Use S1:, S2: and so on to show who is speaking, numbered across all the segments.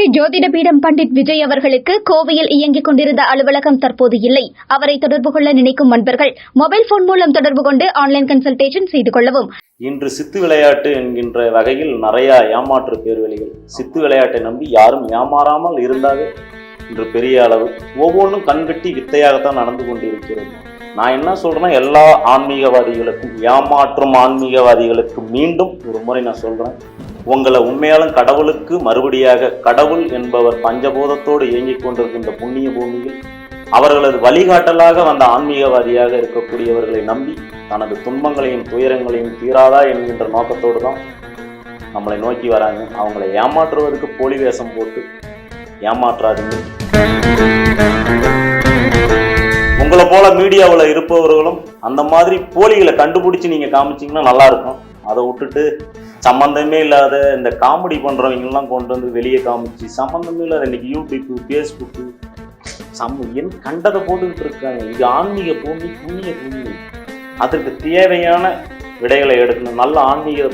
S1: ஸ்ரீ ஜோதிடபீடம் பண்டிட் விஜய் அவர்களுக்கு கோவையில் இயங்கிக் கொண்டிருந்த அலுவலகம் தற்போது இல்லை அவரை தொடர்பு கொள்ள நினைக்கும் நண்பர்கள் மொபைல் போன் மூலம் தொடர்பு கொண்டு ஆன்லைன் கன்சல்டேஷன் செய்து கொள்ளவும்
S2: இன்று சித்து விளையாட்டு என்கின்ற வகையில் நிறைய ஏமாற்று பேர்வெளிகள் சித்து விளையாட்டை நம்பி யாரும் ஏமாறாமல் இருந்தால் இன்று பெரிய அளவு ஒவ்வொன்றும் கண்கட்டி வித்தையாகத்தான் நடந்து கொண்டிருக்கிறது நான் என்ன சொல்றேன்னா எல்லா ஆன்மீகவாதிகளுக்கும் ஏமாற்றும் ஆன்மீகவாதிகளுக்கு மீண்டும் ஒரு முறை நான் சொல்றேன் உங்களை உண்மையாலும் கடவுளுக்கு மறுபடியாக கடவுள் என்பவர் பஞ்சபூதத்தோடு இயங்கிக் கொண்டிருக்கின்ற புண்ணிய பூமியில் அவர்களது வழிகாட்டலாக வந்த ஆன்மீகவாதியாக இருக்கக்கூடியவர்களை நம்பி தனது துன்பங்களையும் துயரங்களையும் தீராதா என்கின்ற நோக்கத்தோடு தான் நம்மளை நோக்கி வராங்க அவங்களை ஏமாற்றுவதற்கு போலி வேஷம் போட்டு ஏமாற்றாதீங்க உங்களை போல மீடியாவில் இருப்பவர்களும் அந்த மாதிரி போலிகளை கண்டுபிடிச்சு நீங்கள் காமிச்சிங்கன்னா நல்லாயிருக்கும் அதை விட்டுட்டு சம்மந்தமே இல்லாத இந்த காமெடி பண்ணுறவங்கெல்லாம் கொண்டு வந்து வெளியே காமிச்சு சம்மந்தமே இல்லாத இன்றைக்கி யூடியூப்பு ஃபேஸ்புக்கு சம் என் கண்டதை போட்டுக்கிட்டு இருக்காங்க இது ஆன்மீக பூமி புண்ணிய பூமி அதற்கு தேவையான விடைகளை எடுக்கணும் நல்ல ஆன்மீக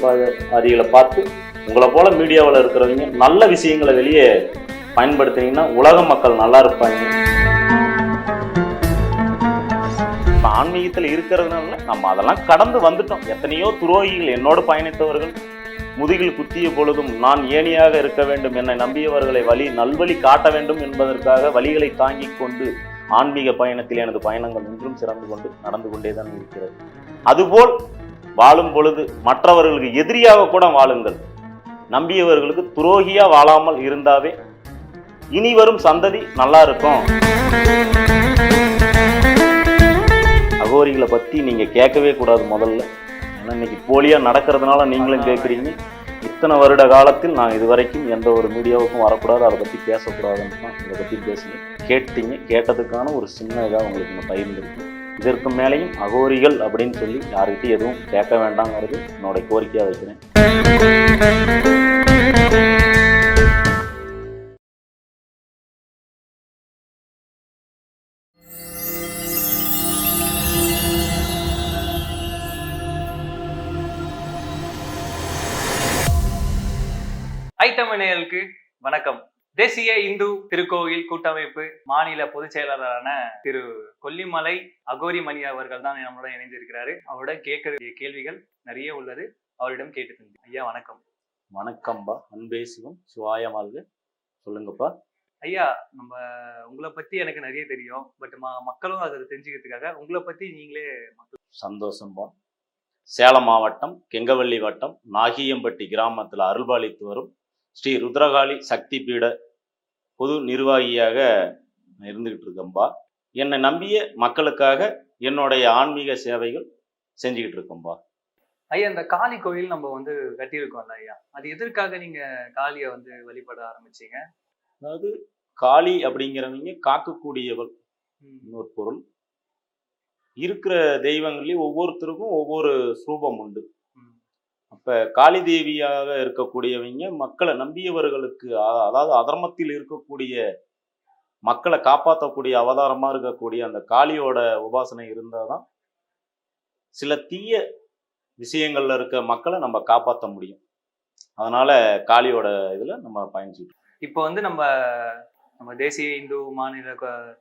S2: பாதிகளை பார்த்து உங்களை போல மீடியாவில் இருக்கிறவங்க நல்ல விஷயங்களை வெளியே பயன்படுத்தினீங்கன்னா உலக மக்கள் நல்லா இருப்பாங்க ஆன்மீகத்தில் இருக்கிறதுனால நம்ம அதெல்லாம் கடந்து வந்துட்டோம் எத்தனையோ துரோகிகள் என்னோடு பயணித்தவர்கள் முதுகில் குத்திய பொழுதும் நான் ஏனியாக இருக்க வேண்டும் என்னை நம்பியவர்களை வழி நல்வழி காட்ட வேண்டும் என்பதற்காக வழிகளை தாங்கிக் கொண்டு ஆன்மீக பயணத்தில் எனது பயணங்கள் இன்றும் சிறந்து கொண்டு நடந்து கொண்டே தான் இருக்கிறது அதுபோல் வாழும் பொழுது மற்றவர்களுக்கு எதிரியாக கூட வாழுங்கள் நம்பியவர்களுக்கு துரோகியாக வாழாமல் இருந்தாவே இனி வரும் சந்ததி நல்லா இருக்கும் முகவரிகளை பற்றி நீங்கள் கேட்கவே கூடாது முதல்ல ஏன்னா இன்னைக்கு போலியாக நடக்கிறதுனால நீங்களும் கேட்குறீங்க இத்தனை வருட காலத்தில் நான் இது வரைக்கும் எந்த ஒரு மீடியாவுக்கும் வரக்கூடாது அதை பற்றி பேசக்கூடாதுன்னு தான் இதை பற்றி பேசுகிறேன் கேட்டீங்க கேட்டதுக்கான ஒரு சின்ன இதாக உங்களுக்கு இந்த பகிர்ந்துருக்கு இதற்கு மேலேயும் அகோரிகள் அப்படின்னு சொல்லி யார்கிட்டையும் எதுவும் கேட்க வேண்டாங்கிறது என்னோட கோரிக்கையாக வைக்கிறேன்
S3: அனைவருக்கு வணக்கம் தேசிய இந்து திருக்கோயில் கூட்டமைப்பு மாநில பொதுச் செயலாளரான திரு கொல்லிமலை அகோரிமணி அவர்கள் தான் நம்மளோட இணைந்திருக்கிறாரு அவரோட கேட்க கேள்விகள் நிறைய உள்ளது அவரிடம் கேட்டு தந்து
S4: ஐயா வணக்கம் வணக்கம்பா அன்பே சிவம் சிவாய வாழ்க சொல்லுங்கப்பா
S3: ஐயா நம்ம உங்களை பத்தி எனக்கு நிறைய தெரியும் பட் மக்களும் அதை தெரிஞ்சுக்கிறதுக்காக உங்களை பத்தி நீங்களே
S4: மக்கள் சந்தோஷம்பா சேலம் மாவட்டம் கெங்கவள்ளி வட்டம் நாகியம்பட்டி கிராமத்தில் அருள்பாலித்து வரும் ஸ்ரீ ருத்ரகாளி சக்தி பீட பொது நிர்வாகியாக இருந்துக்கிட்டு இருக்கம்பா என்னை நம்பிய மக்களுக்காக என்னுடைய ஆன்மீக சேவைகள் செஞ்சுக்கிட்டு இருக்கோம்பா
S3: ஐயா இந்த காளி கோயில் நம்ம வந்து கட்டியிருக்கோம்ல ஐயா அது எதற்காக நீங்க காளியை வந்து வழிபட ஆரம்பிச்சீங்க
S4: அதாவது காளி அப்படிங்கிறவங்க காக்கக்கூடியவள் இன்னொரு பொருள் இருக்கிற தெய்வங்களையும் ஒவ்வொருத்தருக்கும் ஒவ்வொரு ஸ்ரூபம் உண்டு அப்போ காளி தேவியாக இருக்கக்கூடியவங்க மக்களை நம்பியவர்களுக்கு அதாவது அதர்மத்தில் இருக்கக்கூடிய மக்களை காப்பாற்றக்கூடிய அவதாரமாக இருக்கக்கூடிய அந்த காளியோட உபாசனை இருந்தால் தான் சில தீய விஷயங்கள்ல இருக்க மக்களை நம்ம காப்பாற்ற முடியும் அதனால காளியோட இதில் நம்ம பயணிச்சுட்டோம்
S3: இப்போ வந்து நம்ம நம்ம தேசிய இந்து மாநில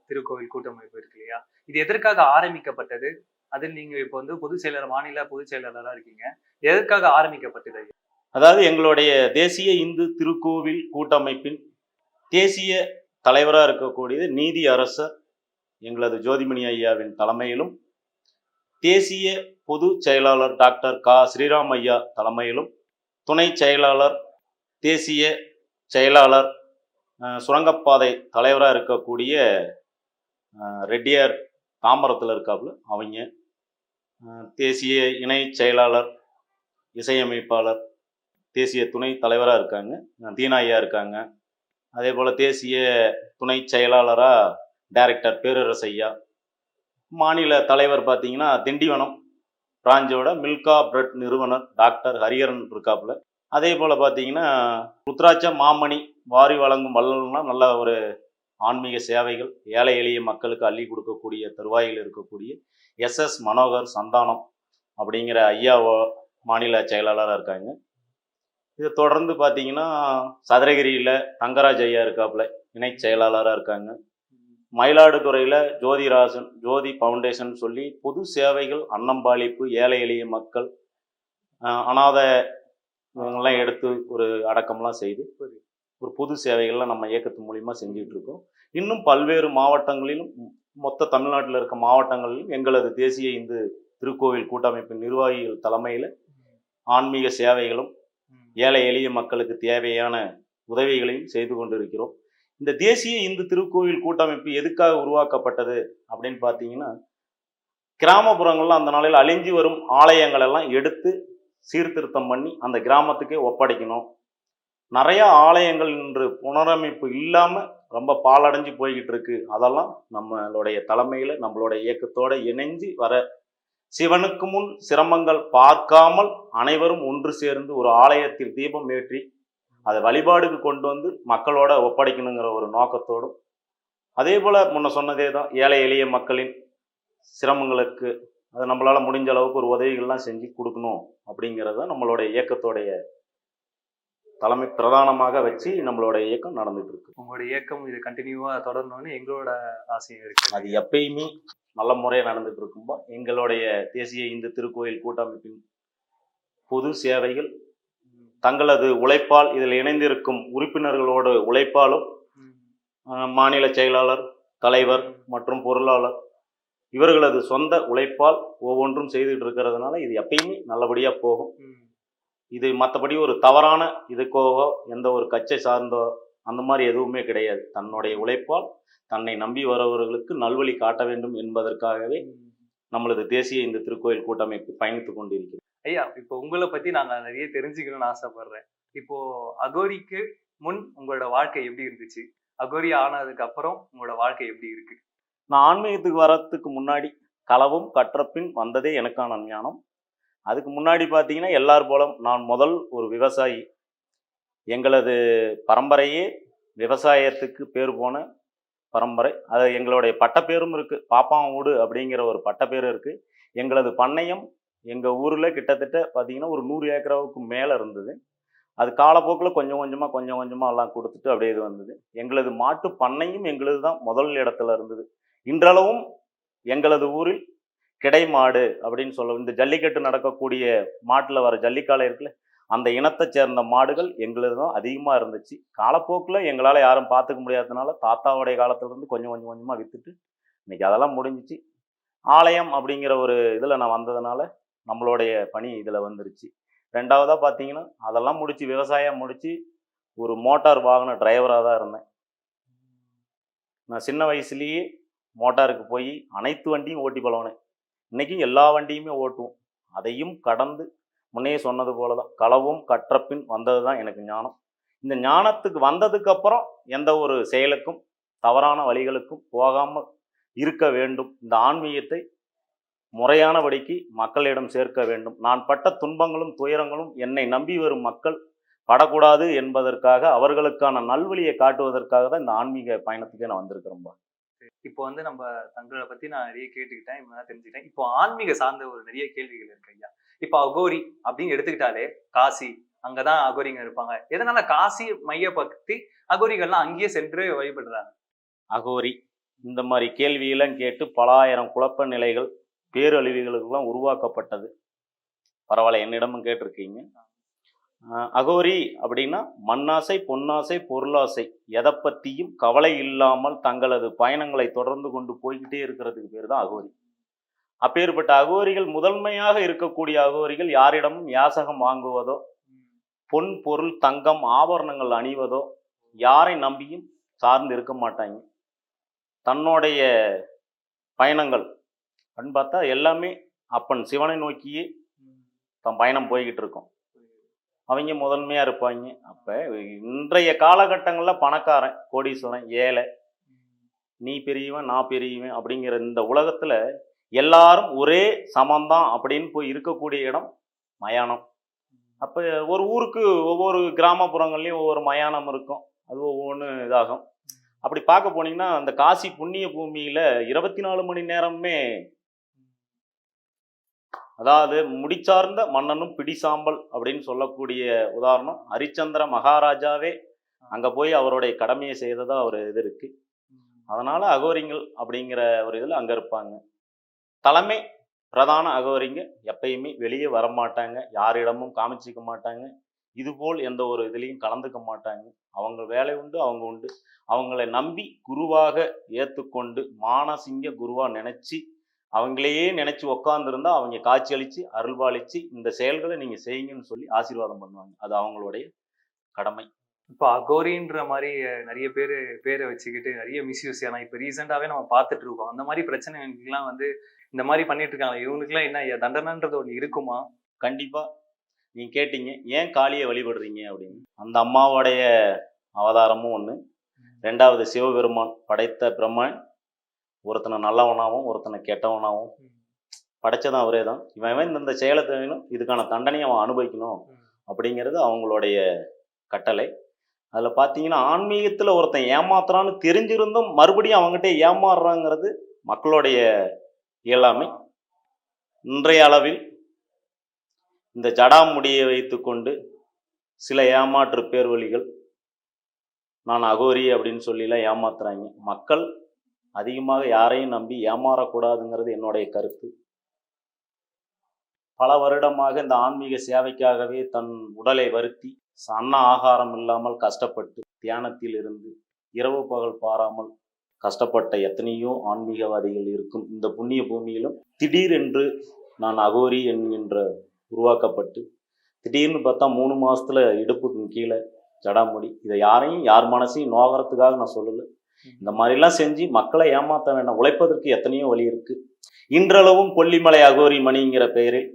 S3: திருக்கோவில் கூட்டமைப்பு இருக்கு இல்லையா இது எதற்காக ஆரம்பிக்கப்பட்டது அதில் நீங்க இப்போ வந்து பொதுச் செயலர் மாநில பொதுச் செயலாளராக இருக்கீங்க எதற்காக ஆரம்பிக்கப்பட்டது
S4: அதாவது எங்களுடைய தேசிய இந்து திருக்கோவில் கூட்டமைப்பின் தேசிய தலைவராக இருக்கக்கூடியது நீதி அரசர் எங்களது ஜோதிமணி ஐயாவின் தலைமையிலும் தேசிய பொது செயலாளர் டாக்டர் கா ஸ்ரீராம் ஐயா தலைமையிலும் துணை செயலாளர் தேசிய செயலாளர் சுரங்கப்பாதை தலைவராக இருக்கக்கூடிய ரெட்டியார் தாம்பரத்தில் இருக்காப்புல அவங்க தேசிய இணை செயலாளர் இசையமைப்பாளர் தேசிய துணை தலைவராக இருக்காங்க தீனா ஐயா இருக்காங்க அதே போல் தேசிய துணை செயலாளராக டைரக்டர் பேரரசையா மாநில தலைவர் பார்த்தீங்கன்னா திண்டிவனம் பிராஞ்சோட மில்கா பிரட் நிறுவனர் டாக்டர் ஹரிஹரன் இருக்காப்புல அதே போல் பார்த்தீங்கன்னா ருத்ராட்ச மாமணி வாரி வழங்கும் வல்லலாம் நல்ல ஒரு ஆன்மீக சேவைகள் ஏழை எளிய மக்களுக்கு அள்ளி கொடுக்கக்கூடிய தருவாயில் இருக்கக்கூடிய எஸ்எஸ் மனோகர் சந்தானம் அப்படிங்கிற ஐயா மாநில செயலாளராக இருக்காங்க இதை தொடர்ந்து பார்த்தீங்கன்னா சதுரகிரியில் தங்கராஜ் ஐயா இருக்காப்புல இணை செயலாளராக இருக்காங்க மயிலாடுதுறையில் ஜோதிராசன் ஜோதி ஃபவுண்டேஷன் சொல்லி பொது சேவைகள் அன்னம்பாளிப்பு ஏழை எளிய மக்கள் அனாத இவங்கெல்லாம் எடுத்து ஒரு அடக்கம்லாம் செய்து ஒரு பொது சேவைகள்லாம் நம்ம இயக்கத்து மூலிமா இருக்கோம் இன்னும் பல்வேறு மாவட்டங்களிலும் மொத்த தமிழ்நாட்டில் இருக்க மாவட்டங்களிலும் எங்களது தேசிய இந்து திருக்கோவில் கூட்டமைப்பு நிர்வாகிகள் தலைமையில் ஆன்மீக சேவைகளும் ஏழை எளிய மக்களுக்கு தேவையான உதவிகளையும் செய்து கொண்டிருக்கிறோம் இந்த தேசிய இந்து திருக்கோவில் கூட்டமைப்பு எதுக்காக உருவாக்கப்பட்டது அப்படின்னு பார்த்தீங்கன்னா கிராமப்புறங்கள்லாம் அந்த நாளில் அழிஞ்சி வரும் ஆலயங்களெல்லாம் எடுத்து சீர்திருத்தம் பண்ணி அந்த கிராமத்துக்கே ஒப்படைக்கணும் நிறைய ஆலயங்கள் இன்று புனரமைப்பு இல்லாமல் ரொம்ப பாலடைஞ்சு போய்கிட்டு இருக்கு அதெல்லாம் நம்மளுடைய தலைமையில் நம்மளுடைய இயக்கத்தோடு இணைஞ்சு வர சிவனுக்கு முன் சிரமங்கள் பார்க்காமல் அனைவரும் ஒன்று சேர்ந்து ஒரு ஆலயத்தில் தீபம் ஏற்றி அதை வழிபாடுக்கு கொண்டு வந்து மக்களோட ஒப்படைக்கணுங்கிற ஒரு நோக்கத்தோடும் அதே போல் முன்ன சொன்னதே தான் ஏழை எளிய மக்களின் சிரமங்களுக்கு அது நம்மளால் முடிஞ்ச அளவுக்கு ஒரு உதவிகள்லாம் செஞ்சு கொடுக்கணும் அப்படிங்கிறது தான் நம்மளுடைய இயக்கத்தோடைய தலைமை பிரதானமாக வச்சு நம்மளோட இயக்கம் நடந்துட்டு இருக்கு
S3: உங்களோட இயக்கம் இது கண்டினியூவா தொடரணும்னு எங்களோட ஆசையும்
S4: இருக்கு அது எப்பயுமே நல்ல முறையாக நடந்துட்டு இருக்கும்போ எங்களுடைய தேசிய இந்து திருக்கோயில் கூட்டமைப்பின் பொது சேவைகள் தங்களது உழைப்பால் இதில் இணைந்திருக்கும் உறுப்பினர்களோட உழைப்பாலும் மாநில செயலாளர் தலைவர் மற்றும் பொருளாளர் இவர்களது சொந்த உழைப்பால் ஒவ்வொன்றும் செய்துட்டு இருக்கிறதுனால இது எப்பயுமே நல்லபடியாக போகும் இது மற்றபடி ஒரு தவறான இதுக்கோவோ எந்த ஒரு கட்சை சார்ந்தோ அந்த மாதிரி எதுவுமே கிடையாது தன்னுடைய உழைப்பால் தன்னை நம்பி வரவர்களுக்கு நல்வழி காட்ட வேண்டும் என்பதற்காகவே நம்மளது தேசிய இந்த திருக்கோயில் கூட்டமைப்பு பயணித்து கொண்டிருக்கிறது
S3: ஐயா இப்போ உங்களை பற்றி நாங்கள் நிறைய தெரிஞ்சுக்கணும்னு ஆசைப்படுறேன் இப்போ அகோரிக்கு முன் உங்களோட வாழ்க்கை எப்படி இருந்துச்சு அகோரி ஆனதுக்கு அப்புறம் உங்களோட வாழ்க்கை எப்படி இருக்கு
S4: நான் ஆன்மீகத்துக்கு வரத்துக்கு முன்னாடி களவும் கற்றப்பின் வந்ததே எனக்கான ஞானம் அதுக்கு முன்னாடி பார்த்தீங்கன்னா எல்லார் போலும் நான் முதல் ஒரு விவசாயி எங்களது பரம்பரையே விவசாயத்துக்கு பேர் போன பரம்பரை அது எங்களுடைய பட்டப்பேரும் இருக்குது பாப்பாவும் ஊடு அப்படிங்கிற ஒரு பட்டப்பேரும் இருக்குது எங்களது பண்ணையம் எங்கள் ஊரில் கிட்டத்தட்ட பார்த்திங்கன்னா ஒரு நூறு ஏக்கராவுக்கு மேலே இருந்தது அது காலப்போக்கில் கொஞ்சம் கொஞ்சமாக கொஞ்சம் கொஞ்சமாக எல்லாம் கொடுத்துட்டு அப்படியே இது வந்தது எங்களது மாட்டு பண்ணையும் எங்களது தான் முதல் இடத்துல இருந்தது இன்றளவும் எங்களது ஊரில் கிடைமாடு அப்படின்னு சொல்லுவோம் இந்த ஜல்லிக்கட்டு நடக்கக்கூடிய மாட்டில் வர ஜல்லிக்காலை இருக்குல்ல அந்த இனத்தை சேர்ந்த மாடுகள் எங்களது தான் அதிகமாக இருந்துச்சு காலப்போக்கில் எங்களால் யாரும் பார்த்துக்க முடியாததுனால தாத்தாவுடைய காலத்துலேருந்து கொஞ்சம் கொஞ்சம் கொஞ்சமாக விற்றுட்டு இன்றைக்கி அதெல்லாம் முடிஞ்சிச்சு ஆலயம் அப்படிங்கிற ஒரு இதில் நான் வந்ததுனால நம்மளுடைய பணி இதில் வந்துருச்சு ரெண்டாவதாக பார்த்தீங்கன்னா அதெல்லாம் முடித்து விவசாயம் முடித்து ஒரு மோட்டார் வாகன டிரைவராக தான் இருந்தேன் நான் சின்ன வயசுலேயே மோட்டாருக்கு போய் அனைத்து வண்டியும் ஓட்டி பழகினேன் இன்றைக்கும் எல்லா வண்டியுமே ஓட்டுவோம் அதையும் கடந்து முன்னே சொன்னது போல தான் களவும் கற்றப்பின் வந்தது தான் எனக்கு ஞானம் இந்த ஞானத்துக்கு வந்ததுக்கப்புறம் எந்த ஒரு செயலுக்கும் தவறான வழிகளுக்கும் போகாமல் இருக்க வேண்டும் இந்த ஆன்மீகத்தை முறையானபடிக்கு மக்களிடம் சேர்க்க வேண்டும் நான் பட்ட துன்பங்களும் துயரங்களும் என்னை நம்பி வரும் மக்கள் படக்கூடாது என்பதற்காக அவர்களுக்கான நல்வழியை காட்டுவதற்காக தான் இந்த ஆன்மீக பயணத்துக்கு நான் வந்திருக்கிறேன்பா
S3: இப்போ வந்து நம்ம தங்களை பத்தி நான் நிறைய கேட்டுக்கிட்டேன் இவங்க தெரிஞ்சுக்கிட்டேன் இப்போ ஆன்மீக சார்ந்த ஒரு நிறைய கேள்விகள் இருக்கு ஐயா இப்போ அகோரி அப்படின்னு எடுத்துக்கிட்டாலே காசி அங்கதான் அகோரிங்க இருப்பாங்க எதனால காசி மைய பக்தி அகோரிகள்லாம் அங்கேயே சென்று வழிபடுறாங்க
S4: அகோரி இந்த மாதிரி கேள்வியெல்லாம் கேட்டு பல ஆயிரம் குழப்ப நிலைகள் பேரழிவுகளுக்கெல்லாம் உருவாக்கப்பட்டது பரவாயில்ல என்னிடமும் கேட்டிருக்கீங்க அகோரி அப்படின்னா மண்ணாசை பொன்னாசை பொருளாசை எதை பற்றியும் கவலை இல்லாமல் தங்களது பயணங்களை தொடர்ந்து கொண்டு போய்கிட்டே இருக்கிறதுக்கு பேர் தான் அகோரி அப்பேற்பட்ட அகோரிகள் முதன்மையாக இருக்கக்கூடிய அகோரிகள் யாரிடமும் யாசகம் வாங்குவதோ பொன் பொருள் தங்கம் ஆபரணங்கள் அணிவதோ யாரை நம்பியும் சார்ந்து இருக்க மாட்டாங்க தன்னுடைய பயணங்கள் அப்படின்னு பார்த்தா எல்லாமே அப்பன் சிவனை நோக்கியே தன் பயணம் போய்கிட்டு இருக்கோம் அவங்க முதன்மையாக இருப்பாங்க அப்போ இன்றைய காலகட்டங்களில் பணக்காரன் கோடீஸ்வரன் ஏழை நீ பெரியவன் நான் பெரியவன் அப்படிங்கிற இந்த உலகத்தில் எல்லாரும் ஒரே சமந்தான் அப்படின்னு போய் இருக்கக்கூடிய இடம் மயானம் அப்போ ஒரு ஊருக்கு ஒவ்வொரு கிராமப்புறங்கள்லேயும் ஒவ்வொரு மயானம் இருக்கும் அது ஒவ்வொன்று இதாகும் அப்படி பார்க்க போனீங்கன்னா அந்த காசி புண்ணிய பூமியில் இருபத்தி நாலு மணி நேரமே அதாவது முடிச்சார்ந்த மன்னனும் பிடிசாம்பல் அப்படின்னு சொல்லக்கூடிய உதாரணம் ஹரிச்சந்திர மகாராஜாவே அங்கே போய் அவருடைய கடமையை செய்ததா ஒரு இது இருக்கு அதனால அகோரிங்கள் அப்படிங்கிற ஒரு இதில் அங்கே இருப்பாங்க தலைமை பிரதான அகோரிங்க எப்பயுமே வெளியே வரமாட்டாங்க யாரிடமும் காமிச்சிக்க மாட்டாங்க இதுபோல் எந்த ஒரு இதுலேயும் கலந்துக்க மாட்டாங்க அவங்க வேலை உண்டு அவங்க உண்டு அவங்கள நம்பி குருவாக ஏற்றுக்கொண்டு மானசிங்க குருவாக நினச்சி அவங்களையே நினச்சி உக்காந்துருந்தா அவங்க காட்சி அளித்து இந்த செயல்களை நீங்கள் செய்யுங்கன்னு சொல்லி ஆசீர்வாதம் பண்ணுவாங்க அது அவங்களுடைய கடமை
S3: இப்போ அகோரின்ற மாதிரி நிறைய பேர் பேரை வச்சுக்கிட்டு நிறைய மிஸ்யூஸ் ஏன்னா இப்போ ரீசெண்டாகவே நம்ம பார்த்துட்டு இருக்கோம் அந்த மாதிரி பிரச்சனைகளுக்குலாம் வந்து இந்த மாதிரி பண்ணிட்டு இருக்காங்க இவங்களுக்குலாம் என்ன தண்டனைன்றது ஒன்று இருக்குமா
S4: கண்டிப்பாக நீங்கள் கேட்டீங்க ஏன் காளியை வழிபடுறீங்க அப்படின்னு அந்த அம்மாவோடைய அவதாரமும் ஒன்று ரெண்டாவது சிவபெருமான் படைத்த பிரம்மன் ஒருத்தனை நல்லவனாகவும் ஒருத்தனை கெட்டவனாகவும் படைச்சதான் அவரே தான் இவன் இந்த செயலை தேவையும் இதுக்கான தண்டனையை அவன் அனுபவிக்கணும் அப்படிங்கிறது அவங்களுடைய கட்டளை அதில் பார்த்தீங்கன்னா ஆன்மீகத்தில் ஒருத்தன் ஏமாத்துறான்னு தெரிஞ்சிருந்தும் மறுபடியும் அவங்ககிட்ட ஏமாறுறாங்கிறது மக்களுடைய இயலாமை இன்றைய அளவில் இந்த ஜடாமுடியை வைத்துக்கொண்டு சில ஏமாற்று பேர்வழிகள் நான் அகோரி அப்படின்னு சொல்லிலாம் ஏமாத்துறாங்க மக்கள் அதிகமாக யாரையும் நம்பி ஏமாறக்கூடாதுங்கிறது என்னுடைய கருத்து பல வருடமாக இந்த ஆன்மீக சேவைக்காகவே தன் உடலை வருத்தி சன்ன ஆகாரம் இல்லாமல் கஷ்டப்பட்டு தியானத்தில் இருந்து இரவு பகல் பாராமல் கஷ்டப்பட்ட எத்தனையோ ஆன்மீகவாதிகள் இருக்கும் இந்த புண்ணிய பூமியிலும் திடீரென்று நான் அகோரி என்கின்ற உருவாக்கப்பட்டு திடீர்னு பார்த்தா மூணு மாதத்தில் இடுப்புக்கு கீழே ஜடாமுடி இதை யாரையும் யார் மனசையும் நோகிறதுக்காக நான் சொல்லலை இந்த மாதிரிலாம் செஞ்சு மக்களை ஏமாத்த வேண்டாம் உழைப்பதற்கு எத்தனையோ வழி இருக்கு இன்றளவும் கொல்லிமலை அகோரி மணிங்கிற பெயரில்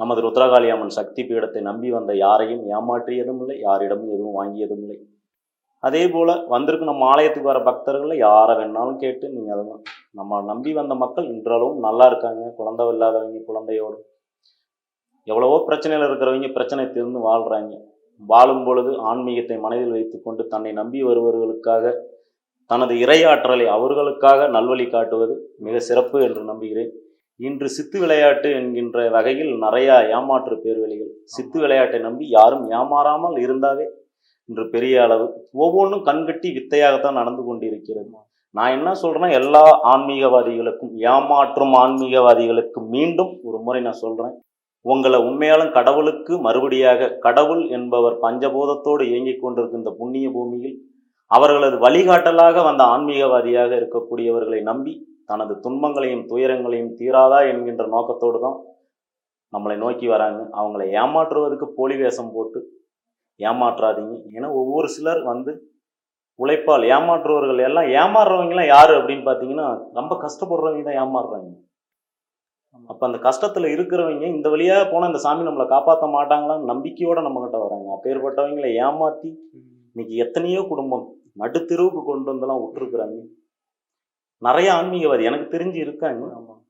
S4: நமது ருத்ரகாளி அம்மன் சக்தி பீடத்தை நம்பி வந்த யாரையும் ஏமாற்றியதும் இல்லை யாரிடமும் எதுவும் வாங்கியதும் இல்லை அதே போல வந்திருக்கு நம்ம ஆலயத்துக்கு வர பக்தர்களை யாரை வேணாலும் கேட்டு நீங்க அதை நம்ம நம்பி வந்த மக்கள் இன்றளவும் நல்லா இருக்காங்க குழந்தை இல்லாதவங்க குழந்தையோடு எவ்வளவோ பிரச்சனையில் இருக்கிறவங்க பிரச்சனை திறந்து வாழ்கிறாங்க வாழும் பொழுது ஆன்மீகத்தை மனதில் வைத்துக்கொண்டு தன்னை நம்பி வருபவர்களுக்காக தனது இரையாற்றலை அவர்களுக்காக நல்வழி காட்டுவது மிக சிறப்பு என்று நம்புகிறேன் இன்று சித்து விளையாட்டு என்கின்ற வகையில் நிறையா ஏமாற்று பேர்வெளிகள் சித்து விளையாட்டை நம்பி யாரும் ஏமாறாமல் இருந்தாவே இன்று பெரிய அளவு ஒவ்வொன்றும் கண்கட்டி வித்தையாகத்தான் நடந்து கொண்டிருக்கிறது நான் என்ன சொல்கிறேன்னா எல்லா ஆன்மீகவாதிகளுக்கும் ஏமாற்றும் ஆன்மீகவாதிகளுக்கு மீண்டும் ஒரு முறை நான் சொல்கிறேன் உங்களை உண்மையாலும் கடவுளுக்கு மறுபடியாக கடவுள் என்பவர் பஞ்சபோதத்தோடு இயங்கிக் கொண்டிருக்கின்ற புண்ணிய பூமியில் அவர்களது வழிகாட்டலாக வந்த ஆன்மீகவாதியாக இருக்கக்கூடியவர்களை நம்பி தனது துன்பங்களையும் துயரங்களையும் தீராதா என்கின்ற நோக்கத்தோடு தான் நம்மளை நோக்கி வராங்க அவங்களை ஏமாற்றுவதற்கு போலி வேஷம் போட்டு ஏமாற்றாதீங்க ஏன்னா ஒவ்வொரு சிலர் வந்து உழைப்பால் ஏமாற்றுவர்கள் எல்லாம் ஏமாறுறவங்கலாம் யார் அப்படின்னு பார்த்தீங்கன்னா ரொம்ப கஷ்டப்படுறவங்க தான் ஏமாறுறாங்க அப்போ அந்த கஷ்டத்தில் இருக்கிறவங்க இந்த வழியாக போனால் இந்த சாமி நம்மளை காப்பாற்ற மாட்டாங்களான்னு நம்பிக்கையோடு நம்மகிட்ட வராங்க அப்பேற்பட்டவங்களை ஏமாற்றி இன்னைக்கு எத்தனையோ குடும்பம் நடுத்தெருவுக்கு கொண்டு வந்தெல்லாம் விட்டுருக்குறாங்க நிறைய ஆன்மீகவாதி எனக்கு தெரிஞ்சு இருக்காங்க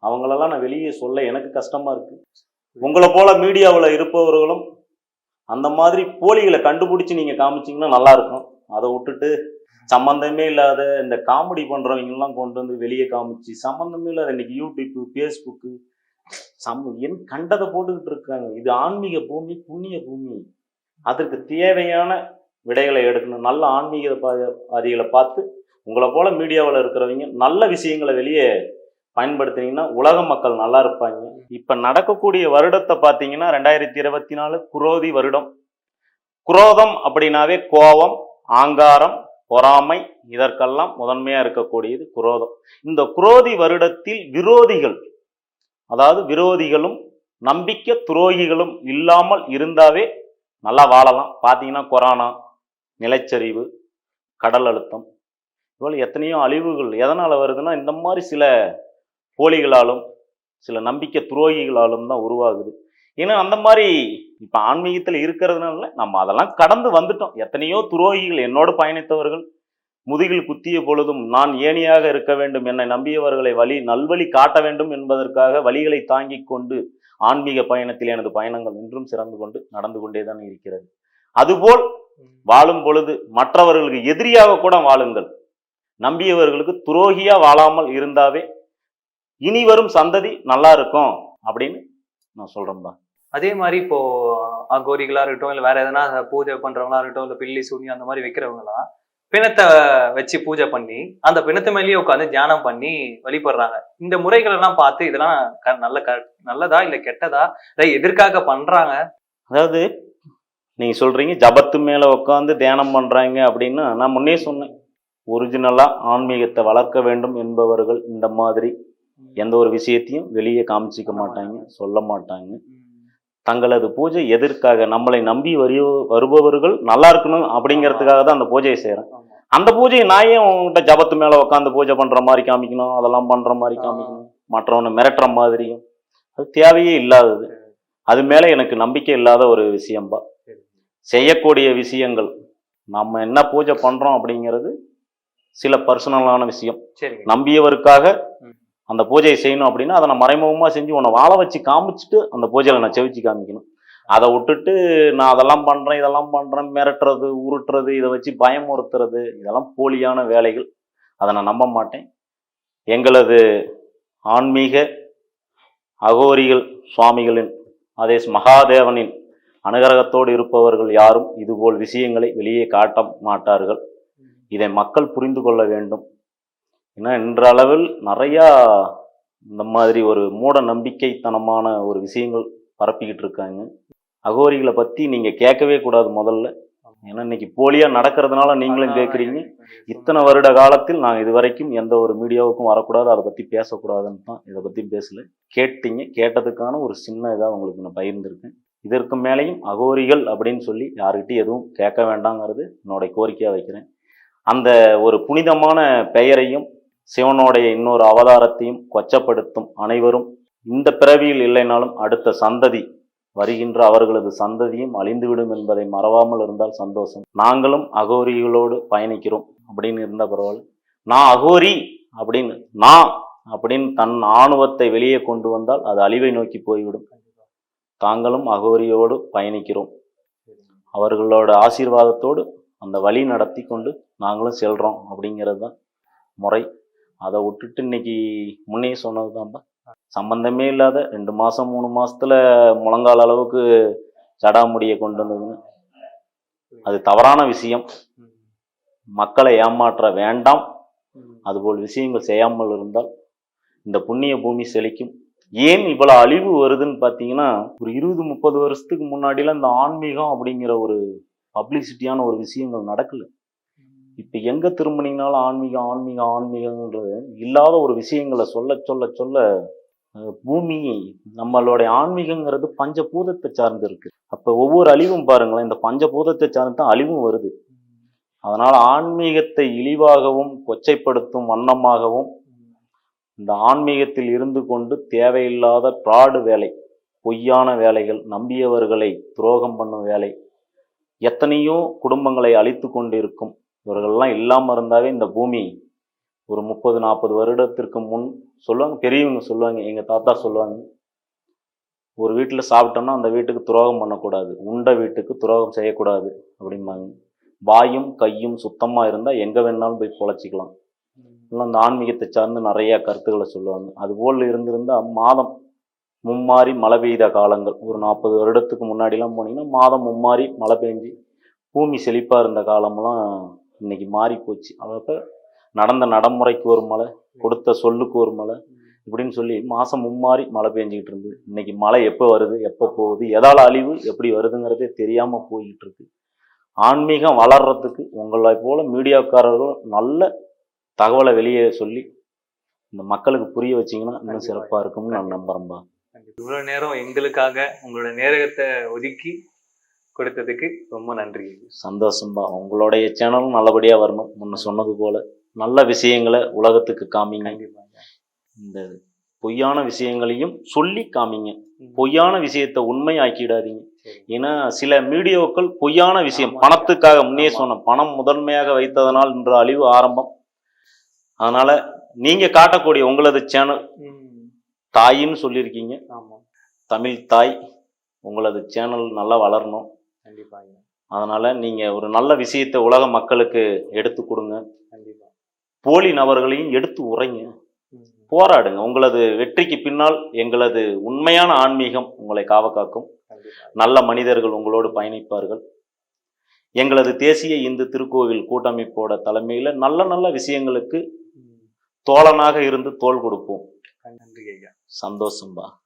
S4: அவங்களெல்லாம் நான் வெளியே சொல்ல எனக்கு கஷ்டமா இருக்கு உங்களை போல மீடியாவில் இருப்பவர்களும் அந்த மாதிரி போலிகளை கண்டுபிடிச்சு நீங்க காமிச்சிங்கன்னா நல்லா இருக்கும் அதை விட்டுட்டு சம்மந்தமே இல்லாத இந்த காமெடி பண்றவங்கெல்லாம் கொண்டு வந்து வெளியே காமிச்சு சம்மந்தமே இல்லாத இன்னைக்கு யூடியூப்பு ஃபேஸ்புக்கு சம் என் கண்டதை போட்டுக்கிட்டு இருக்காங்க இது ஆன்மீக பூமி புண்ணிய பூமி அதற்கு தேவையான விடைகளை எடுக்கணும் நல்ல ஆன்மீக பாதிகளை பார்த்து உங்களை போல மீடியாவில் இருக்கிறவங்க நல்ல விஷயங்களை வெளியே பயன்படுத்தினீங்கன்னா உலக மக்கள் நல்லா இருப்பாங்க இப்போ நடக்கக்கூடிய வருடத்தை பார்த்தீங்கன்னா ரெண்டாயிரத்தி இருபத்தி நாலு குரோதி வருடம் குரோதம் அப்படின்னாவே கோபம் ஆங்காரம் பொறாமை இதற்கெல்லாம் முதன்மையாக இருக்கக்கூடியது குரோதம் இந்த குரோதி வருடத்தில் விரோதிகள் அதாவது விரோதிகளும் நம்பிக்கை துரோகிகளும் இல்லாமல் இருந்தாவே நல்லா வாழலாம் பார்த்தீங்கன்னா கொரோனா நிலச்சரிவு கடல் அழுத்தம் இதுபோல் எத்தனையோ அழிவுகள் எதனால் வருதுன்னா இந்த மாதிரி சில போலிகளாலும் சில நம்பிக்கை துரோகிகளாலும் தான் உருவாகுது ஏன்னா அந்த மாதிரி இப்போ ஆன்மீகத்தில் இருக்கிறதுனால நம்ம அதெல்லாம் கடந்து வந்துட்டோம் எத்தனையோ துரோகிகள் என்னோடு பயணித்தவர்கள் முதுகில் குத்திய பொழுதும் நான் ஏனியாக இருக்க வேண்டும் என்னை நம்பியவர்களை வழி நல்வழி காட்ட வேண்டும் என்பதற்காக வழிகளை தாங்கி கொண்டு ஆன்மீக பயணத்தில் எனது பயணங்கள் இன்றும் சிறந்து கொண்டு நடந்து கொண்டே தான் இருக்கிறது அதுபோல் வாழும் பொழுது மற்றவர்களுக்கு எதிரியாக கூட வாழுங்கள் நம்பியவர்களுக்கு துரோகியா வாழாமல் இருந்தாவே இனி வரும் சந்ததி நல்லா இருக்கும் அப்படின்னு நான் சொல்றேன்பா
S3: அதே மாதிரி இப்போ அகோரிகளா இருக்கட்டும் இல்ல வேற எதனா பூஜை பண்றவங்களா இருக்கட்டும் இல்ல பில்லி சூனி அந்த மாதிரி வைக்கிறவங்களா பிணத்தை வச்சு பூஜை பண்ணி அந்த பிணத்து மேலேயே உட்காந்து தியானம் பண்ணி வழிபடுறாங்க இந்த முறைகள் எல்லாம் பார்த்து இதெல்லாம் நல்ல நல்லதா இல்லை கெட்டதா இல்லை எதிர்காக பண்றாங்க
S4: அதாவது நீங்கள் சொல்கிறீங்க ஜபத்து மேலே உட்காந்து தியானம் பண்ணுறாங்க அப்படின்னு நான் முன்னே சொன்னேன் ஒரிஜினலாக ஆன்மீகத்தை வளர்க்க வேண்டும் என்பவர்கள் இந்த மாதிரி எந்த ஒரு விஷயத்தையும் வெளியே காமிச்சிக்க மாட்டாங்க சொல்ல மாட்டாங்க தங்களது பூஜை எதற்காக நம்மளை நம்பி வரிய வருபவர்கள் நல்லா இருக்கணும் அப்படிங்கிறதுக்காக தான் அந்த பூஜையை செய்கிறேன் அந்த பூஜையை நான் ஏன் உங்கள்கிட்ட ஜபத்து மேலே உட்காந்து பூஜை பண்ணுற மாதிரி காமிக்கணும் அதெல்லாம் பண்ணுற மாதிரி காமிக்கணும் மற்றவனை மிரட்டுற மாதிரியும் அது தேவையே இல்லாதது அது மேலே எனக்கு நம்பிக்கை இல்லாத ஒரு விஷயம்பா செய்யக்கூடிய விஷயங்கள் நம்ம என்ன பூஜை பண்ணுறோம் அப்படிங்கிறது சில பர்சனலான விஷயம் நம்பியவருக்காக அந்த பூஜையை செய்யணும் அப்படின்னா அதை நான் மறைமுகமாக செஞ்சு உன்னை வாழ வச்சு காமிச்சிட்டு அந்த பூஜையில் நான் செவிச்சு காமிக்கணும் அதை விட்டுட்டு நான் அதெல்லாம் பண்ணுறேன் இதெல்லாம் பண்ணுறேன் மிரட்டுறது உருட்டுறது இதை வச்சு பயமுறுத்துறது இதெல்லாம் போலியான வேலைகள் அதை நான் நம்ப மாட்டேன் எங்களது ஆன்மீக அகோரிகள் சுவாமிகளின் அதே மகாதேவனின் அனுகரகத்தோடு இருப்பவர்கள் யாரும் இதுபோல் விஷயங்களை வெளியே காட்ட மாட்டார்கள் இதை மக்கள் புரிந்து கொள்ள வேண்டும் ஏன்னா இன்றளவில் நிறையா இந்த மாதிரி ஒரு மூட நம்பிக்கைத்தனமான ஒரு விஷயங்கள் பரப்பிக்கிட்டு இருக்காங்க அகோரிகளை பற்றி நீங்கள் கேட்கவே கூடாது முதல்ல ஏன்னா இன்னைக்கு போலியாக நடக்கிறதுனால நீங்களும் கேட்குறீங்க இத்தனை வருட காலத்தில் நான் இது வரைக்கும் எந்த ஒரு மீடியாவுக்கும் வரக்கூடாது அதை பற்றி பேசக்கூடாதுன்னு தான் இதை பற்றி பேசல கேட்டீங்க கேட்டதுக்கான ஒரு சின்ன இதாக உங்களுக்கு நான் பயந்துருக்கேன் இதற்கு மேலேயும் அகோரிகள் அப்படின்னு சொல்லி யாருக்கிட்டையும் எதுவும் கேட்க வேண்டாங்கிறது என்னுடைய கோரிக்கையாக வைக்கிறேன் அந்த ஒரு புனிதமான பெயரையும் சிவனுடைய இன்னொரு அவதாரத்தையும் கொச்சப்படுத்தும் அனைவரும் இந்த பிறவியில் இல்லைனாலும் அடுத்த சந்ததி வருகின்ற அவர்களது சந்ததியும் அழிந்துவிடும் என்பதை மறவாமல் இருந்தால் சந்தோஷம் நாங்களும் அகோரிகளோடு பயணிக்கிறோம் அப்படின்னு இருந்த பரவாயில்ல நான் அகோரி அப்படின்னு நான் அப்படின்னு தன் ஆணுவத்தை வெளியே கொண்டு வந்தால் அது அழிவை நோக்கி போய்விடும் தாங்களும் அகோரியோடு பயணிக்கிறோம் அவர்களோட ஆசீர்வாதத்தோடு அந்த வழி நடத்தி கொண்டு நாங்களும் செல்கிறோம் அப்படிங்கிறது தான் முறை அதை விட்டுட்டு இன்னைக்கு முன்னே சொன்னது தான் சம்பந்தமே இல்லாத ரெண்டு மாதம் மூணு மாதத்தில் முழங்கால் அளவுக்கு முடியை கொண்டு வந்ததுன்னு அது தவறான விஷயம் மக்களை ஏமாற்ற வேண்டாம் அதுபோல் விஷயங்கள் செய்யாமல் இருந்தால் இந்த புண்ணிய பூமி செழிக்கும் ஏன் இவ்வளோ அழிவு வருதுன்னு பார்த்தீங்கன்னா ஒரு இருபது முப்பது வருஷத்துக்கு முன்னாடிலாம் இந்த ஆன்மீகம் அப்படிங்கிற ஒரு பப்ளிசிட்டியான ஒரு விஷயங்கள் நடக்கல இப்போ எங்கே திரும்பினீங்கனாலும் ஆன்மீகம் ஆன்மீகம் ஆன்மீகங்கிறது இல்லாத ஒரு விஷயங்களை சொல்ல சொல்ல சொல்ல பூமி நம்மளுடைய ஆன்மீகங்கிறது பஞ்சபூதத்தை சார்ந்து இருக்கு அப்போ ஒவ்வொரு அழிவும் பாருங்களேன் இந்த பஞ்சபூதத்தை சார்ந்து தான் அழிவும் வருது அதனால் ஆன்மீகத்தை இழிவாகவும் கொச்சைப்படுத்தும் வண்ணமாகவும் இந்த ஆன்மீகத்தில் இருந்து கொண்டு தேவையில்லாத பிராடு வேலை பொய்யான வேலைகள் நம்பியவர்களை துரோகம் பண்ணும் வேலை எத்தனையோ குடும்பங்களை அழித்து கொண்டு இருக்கும் இவர்கள்லாம் இல்லாமல் இருந்தாவே இந்த பூமி ஒரு முப்பது நாற்பது வருடத்திற்கு முன் சொல்லுவாங்க பெரியவங்க சொல்லுவாங்க எங்கள் தாத்தா சொல்லுவாங்க ஒரு வீட்டில் சாப்பிட்டோம்னா அந்த வீட்டுக்கு துரோகம் பண்ணக்கூடாது உண்ட வீட்டுக்கு துரோகம் செய்யக்கூடாது அப்படிம்பாங்க வாயும் கையும் சுத்தமாக இருந்தால் எங்கே வேணாலும் போய் பொழைச்சிக்கலாம் இன்னும் அந்த ஆன்மீகத்தை சார்ந்து நிறையா கருத்துக்களை சொல்லுவாங்க அதுபோல் இருந்திருந்தால் மாதம் மும்மாறி மழை பெய்த காலங்கள் ஒரு நாற்பது வருடத்துக்கு முன்னாடிலாம் போனீங்கன்னா மாதம் மும்மாறி மழை பெஞ்சு பூமி செழிப்பாக இருந்த காலம்லாம் இன்னைக்கு மாறி போச்சு அதாவது நடந்த நடைமுறைக்கு ஒரு மழை கொடுத்த சொல்லுக்கு ஒரு மழை இப்படின்னு சொல்லி மாதம் மும்மாறி மழை பெஞ்சுக்கிட்டு இருந்து இன்னைக்கு மழை எப்போ வருது எப்போ போகுது எதால் அழிவு எப்படி வருதுங்கிறதே தெரியாமல் போயிட்டு இருக்கு ஆன்மீகம் வளர்றதுக்கு உங்களை போல மீடியாக்காரர்களும் நல்ல தகவலை வெளியே சொல்லி இந்த மக்களுக்கு புரிய வச்சிங்கன்னா இன்னும் சிறப்பாக இருக்கும்னு நான் நம்புகிறேன்பா
S3: இவ்வளோ நேரம் எங்களுக்காக உங்களோட நேரத்தை ஒதுக்கி கொடுத்ததுக்கு ரொம்ப நன்றி
S4: சந்தோஷம்பா உங்களுடைய சேனலும் நல்லபடியாக வரணும் முன்ன சொன்னது போல் நல்ல விஷயங்களை உலகத்துக்கு காமிங்க இந்த பொய்யான விஷயங்களையும் சொல்லி காமிங்க பொய்யான விஷயத்த உண்மை ஆக்கிடாதீங்க ஏன்னா சில மீடியோக்கள் பொய்யான விஷயம் பணத்துக்காக முன்னே சொன்ன பணம் முதன்மையாக வைத்ததனால் இன்று அழிவு ஆரம்பம் அதனால நீங்க காட்டக்கூடிய உங்களது சேனல் தாயின்னு சொல்லியிருக்கீங்க ஆமாம் தமிழ் தாய் உங்களது சேனல் நல்லா வளரணும் கண்டிப்பாங்க அதனால நீங்க ஒரு நல்ல விஷயத்தை உலக மக்களுக்கு எடுத்து கொடுங்க போலி நபர்களையும் எடுத்து உரைங்க போராடுங்க உங்களது வெற்றிக்கு பின்னால் எங்களது உண்மையான ஆன்மீகம் உங்களை காவ காக்கும் நல்ல மனிதர்கள் உங்களோடு பயணிப்பார்கள் எங்களது தேசிய இந்து திருக்கோவில் கூட்டமைப்போட தலைமையில் நல்ல நல்ல விஷயங்களுக்கு தோழனாக இருந்து தோல் கொடுப்போம் நன்றி ஐயா சந்தோஷம்பா